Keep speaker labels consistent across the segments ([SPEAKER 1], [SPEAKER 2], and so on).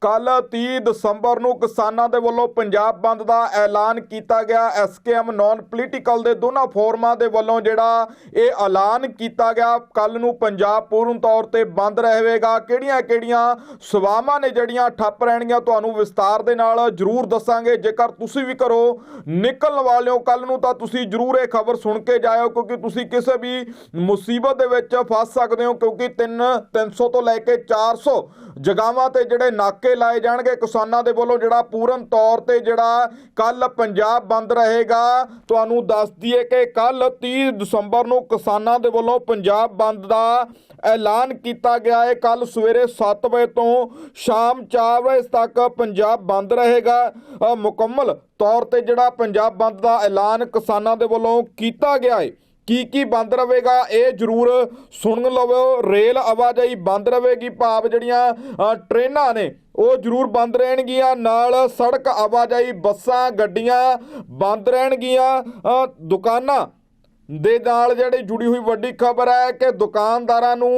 [SPEAKER 1] ਕੱਲ 30 ਦਸੰਬਰ ਨੂੰ ਕਿਸਾਨਾਂ ਦੇ ਵੱਲੋਂ ਪੰਜਾਬ ਬੰਦ ਦਾ ਐਲਾਨ ਕੀਤਾ ਗਿਆ। ਐਸਕੇਐਮ ਨਾਨ ਪੋਲੀਟੀਕਲ ਦੇ ਦੋਨਾਂ ਫੋਰਮਾਂ ਦੇ ਵੱਲੋਂ ਜਿਹੜਾ ਇਹ ਐਲਾਨ ਕੀਤਾ ਗਿਆ ਕੱਲ ਨੂੰ ਪੰਜਾਬ ਪੂਰਨ ਤੌਰ ਤੇ ਬੰਦ ਰਹੇਗਾ ਕਿਹੜੀਆਂ-ਕਿਹੜੀਆਂ ਸੇਵਾਵਾਂ ਨੇ ਜਿਹੜੀਆਂ ਠੱਪ ਰਹਿਣਗੀਆਂ ਤੁਹਾਨੂੰ ਵਿਸਤਾਰ ਦੇ ਨਾਲ ਜ਼ਰੂਰ ਦੱਸਾਂਗੇ। ਜੇਕਰ ਤੁਸੀਂ ਵੀ ਕਰੋ ਨਿਕਲਣ ਵਾਲਿਓ ਕੱਲ ਨੂੰ, ਤਾਂ ਤੁਸੀਂ ਜ਼ਰੂਰ ਇਹ ਖਬਰ ਸੁਣ ਕੇ ਜਾਇਓ, ਕਿਉਂਕਿ ਤੁਸੀਂ ਕਿਸੇ ਵੀ ਮੁਸੀਬਤ ਦੇ ਵਿੱਚ ਫਸ ਸਕਦੇ ਹੋ, ਕਿਉਂਕਿ 3 300 ਤੋਂ ਲੈ ਕੇ 400 ਜਗਾਵਾਂ ਤੇ ਜਿਹੜੇ ਨਾਕੇ ਲਾਏ ਜਾਣਗੇ ਕਿਸਾਨਾਂ ਦੇ ਵੱਲੋਂ ਜਿਹੜਾ ਪੂਰਨ ਤੌਰ ਤੇ ਜਿਹੜਾ ਕੱਲ ਪੰਜਾਬ ਬੰਦ ਰਹੇਗਾ। ਤੁਹਾਨੂੰ ਦੱਸ ਦਈਏ ਕਿ ਕੱਲ 30 ਦਸੰਬਰ ਨੂੰ ਕਿਸਾਨਾਂ ਦੇ ਵੱਲੋਂ ਪੰਜਾਬ ਬੰਦ ਦਾ ਐਲਾਨ ਕੀਤਾ ਗਿਆ ਹੈ। ਕੱਲ ਸਵੇਰੇ 7 ਵਜੇ ਤੋਂ ਸ਼ਾਮ 4 ਵਜੇ ਤੱਕ ਪੰਜਾਬ ਬੰਦ ਰਹੇਗਾ। ਮੁਕੰਮਲ ਤੌਰ ਤੇ ਜਿਹੜਾ ਪੰਜਾਬ ਬੰਦ ਦਾ ਐਲਾਨ ਕਿਸਾਨਾਂ ਦੇ ਵੱਲੋਂ ਕੀਤਾ ਗਿਆ ਹੈ। ਕੀ ਕੀ ਬੰਦ ਰਹੇਗਾ ਇਹ ਜ਼ਰੂਰ ਸੁਣ ਲਵੋ। ਰੇਲ ਆਵਾਜਾਈ ਬੰਦ ਰਹੇਗੀ ਭਾਵ ਜਿਹੜੀਆਂ ਅ, ਟ੍ਰੇਨਾਂ ਨੇ ਉਹ ਜ਼ਰੂਰ ਬੰਦ ਰਹਿਣਗੀਆਂ। ਨਾਲ ਸੜਕ ਆਵਾਜਾਈ ਬੱਸਾਂ ਗੱਡੀਆਂ ਬੰਦ ਰਹਿਣਗੀਆਂ। ਦੁਕਾਨਾਂ ਦੇ ਨਾਲ ਜਿਹੜੀ ਜੁੜੀ ਹੋਈ ਵੱਡੀ ਖਬਰ ਹੈ ਕਿ ਦੁਕਾਨਦਾਰਾਂ ਨੂੰ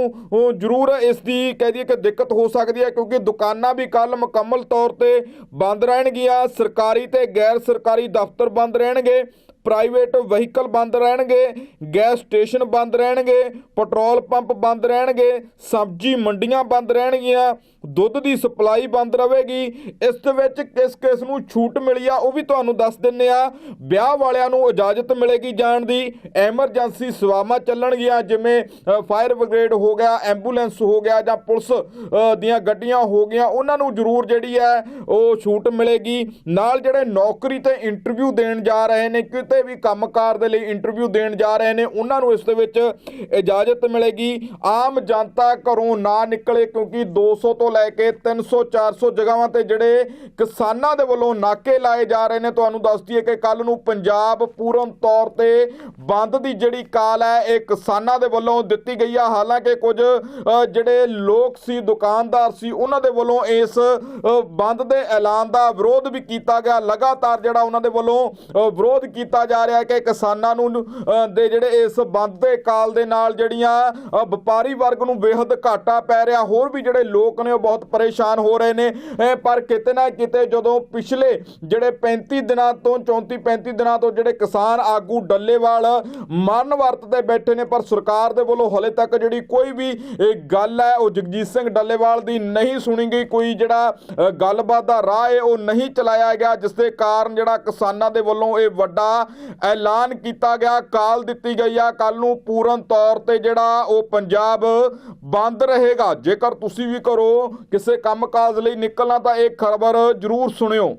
[SPEAKER 1] ਜ਼ਰੂਰ ਇਸ ਦੀ ਕਹਿ ਦਈਏ ਕਿ ਦਿੱਕਤ ਹੋ ਸਕਦੀ ਹੈ ਕਿਉਂਕਿ ਦੁਕਾਨਾਂ ਵੀ ਕੱਲ ਮੁਕੰਮਲ ਤੌਰ ਤੇ ਬੰਦ ਰਹਿਣਗੀਆਂ। ਸਰਕਾਰੀ ਤੇ ਗੈਰ ਸਰਕਾਰੀ ਦਫ਼ਤਰ ਬੰਦ ਰਹਿਣਗੇ। ਪ੍ਰਾਈਵੇਟ ਵਹੀਕਲ ਬੰਦ ਰਹਿਣਗੇ, ਗੈਸ ਸਟੇਸ਼ਨ ਬੰਦ ਰਹਿਣਗੇ, ਪੈਟਰੋਲ ਪੰਪ ਬੰਦ ਰਹਿਣਗੇ, ਸਬਜ਼ੀ ਮੰਡੀਆਂ ਬੰਦ ਰਹਿਣਗੀਆਂ, ਦੁੱਧ ਦੀ ਸਪਲਾਈ ਬੰਦ ਰਹੇਗੀ। ਇਸ ਦੇ ਵਿੱਚ ਕਿਸ ਕਿਸ ਨੂੰ ਛੂਟ ਮਿਲੀ ਆ, ਉਹ ਵੀ ਤੁਹਾਨੂੰ ਦੱਸ ਦਿੰਨੇ ਆ। ਵਿਆਹ ਵਾਲਿਆਂ ਨੂੰ ਇਜਾਜ਼ਤ ਮਿਲੇਗੀ ਜਾਣ ਦੀ। ਐਮਰਜੈਂਸੀ ਸੇਵਾਵਾਂ ਚੱਲਣਗੀਆਂ, ਜਿਵੇਂ ਫਾਇਰ ਬ੍ਰਿਗੇਡ ਹੋ ਗਿਆ, ਐਂਬੂਲੈਂਸ ਹੋ ਗਿਆ ਜਾਂ ਪੁਲਿਸ ਦੀਆਂ ਗੱਡੀਆਂ ਹੋ ਗਈਆਂ, ਉਹਨਾਂ ਨੂੰ ਜ਼ਰੂਰ ਜਿਹੜੀ ਹੈ, ਉਹ ਛੂਟ ਮਿਲੇਗੀ। ਨਾਲ ਜਿਹੜੇ ਨੌਕਰੀ ਤੇ ਇੰਟਰਵਿਊ ਦੇਣ ਜਾ ਰਹੇ ਨੇ ਕਿ ਕਿਤੇ ਵੀ ਕੰਮਕਾਰ ਦੇ ਲਈ ਇੰਟਰਵਿਊ ਦੇਣ ਜਾ ਰਹੇ ਨੇ। ਉਹਨਾਂ ਨੂੰ ਇਸ ਦੇ ਵਿੱਚ ਇਜਾਜ਼ਤ ਮਿਲੇਗੀ। ਆਮ ਜਨਤਾ ਘਰੋਂ ਨਾ ਨਿਕਲੇ ਕਿਉਂਕਿ 200 ਤੋਂ ਲੈ ਕੇ 300 400 ਜਗ੍ਹਾਵਾਂ ਤੇ ਜਿਹੜੇ ਕਿਸਾਨਾਂ ਦੇ ਵੱਲੋਂ ਨਾਕੇ ਲਾਏ ਜਾ ਰਹੇ ਨੇ। ਤੁਹਾਨੂੰ ਦੱਸ ਦਈਏ ਕਿ ਕੱਲ ਨੂੰ ਪੰਜਾਬ ਪੂਰਨ ਤੌਰ ਤੇ ਬੰਦ ਦੀ ਜਿਹੜੀ ਕਾਲ ਹੈ, ਇਹ ਕਿਸਾਨਾਂ ਦੇ ਵੱਲੋਂ ਦਿੱਤੀ ਗਈ ਆ। ਹਾਲਾਂਕਿ ਕੁਝ ਜਿਹੜੇ ਲੋਕ ਸੀ, ਦੁਕਾਨਦਾਰ ਸੀ, ਉਹਨਾਂ ਦੇ ਵੱਲੋਂ ਇਸ ਬੰਦ ਦੇ ਐਲਾਨ ਦਾ ਵਿਰੋਧ ਵੀ ਕੀਤਾ ਗਿਆ। ਲਗਾਤਾਰ ਜਿਹੜਾ ਉਹਨਾਂ ਦੇ ਵੱਲੋਂ ਵਿਰੋਧ ਕੀਤਾ ਜਾ ਰਿਹਾ ਕਿ ਕਿਸਾਨਾਂ ਨੂੰ ਦੇ ਜਿਹੜੇ ਇਸ ਬੰਦ ਦੇ ਕਾਲ ਦੇ ਨਾਲ ਜਿਹੜੀਆਂ ਵਪਾਰੀ ਵਰਗ ਨੂੰ ਬੇਹੱਦ ਘਾਟਾ ਪੈ ਰਿਹਾ, ਹੋਰ ਵੀ ਜਿਹੜੇ ਲੋਕ ਨੇ ਉਹ ਬਹੁਤ ਪਰੇਸ਼ਾਨ ਹੋ ਰਹੇ ਨੇ। ਪਰ ਕਿਤੇ ਨਾ ਕਿਤੇ ਜਦੋਂ ਪਿਛਲੇ ਜਿਹੜੇ 35 ਦਿਨਾਂ ਤੋਂ 34 35 ਦਿਨਾਂ ਤੋਂ ਜਿਹੜੇ ਕਿਸਾਨ ਆਗੂ ਡੱਲੇਵਾਲ ਮਰਨ ਵਰਤ ਤੇ ਬੈਠੇ ਨੇ, ਪਰ ਸਰਕਾਰ ਦੇ ਵੱਲੋਂ ਹਲੇ ਤੱਕ ਜਿਹੜੀ ਕੋਈ ਵੀ ਗੱਲ ਹੈ, ਉਹ ਜਗਜੀਤ ਸਿੰਘ ਡੱਲੇਵਾਲ ਦੀ ਨਹੀਂ ਸੁਣੀ ਗਈ। ਕੋਈ ਜਿਹੜਾ ਗੱਲਬਾਤ ਦਾ ਰਾਹ ਹੈ, ਉਹ ਨਹੀਂ ਚਲਾਇਆ ਗਿਆ, ਜਿਸ ਦੇ ਕਾਰਨ ਜਿਹੜਾ ਕਿਸਾਨਾਂ ਦੇ ਵੱਲੋਂ ਇਹ ਵੱਡਾ ਐਲਾਨ ਕੀਤਾ ਗਿਆ, ਕਾਲ ਦਿੱਤੀ ਗਈ ਆ। ਕੱਲ ਨੂੰ ਪੂਰਨ ਤੌਰ ਤੇ ਜਿਹੜਾ ਉਹ ਪੰਜਾਬ ਬੰਦ ਰਹੇਗਾ। ਜੇਕਰ ਤੁਸੀਂ ਵੀ ਕਰੋ, ਕਿਸੇ ਕੰਮਕਾਜ ਲਈ ਨਿਕਲਣਾ ਤਾਂ ਇਹ ਖਬਰ ਜ਼ਰੂਰ ਸੁਣਿਓ।